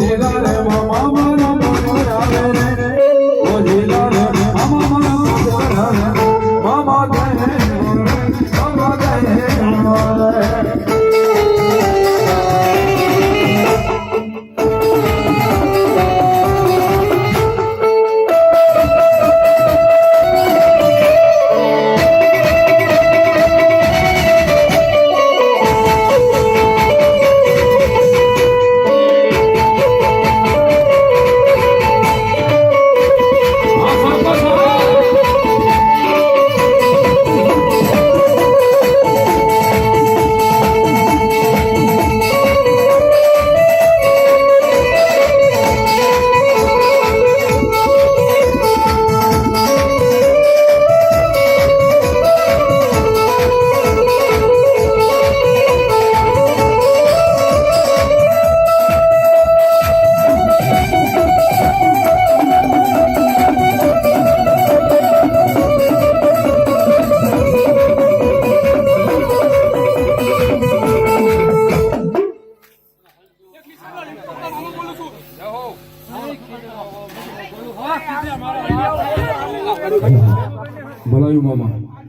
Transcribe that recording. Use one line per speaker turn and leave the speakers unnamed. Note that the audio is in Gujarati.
ভোলার ભલાયું મામા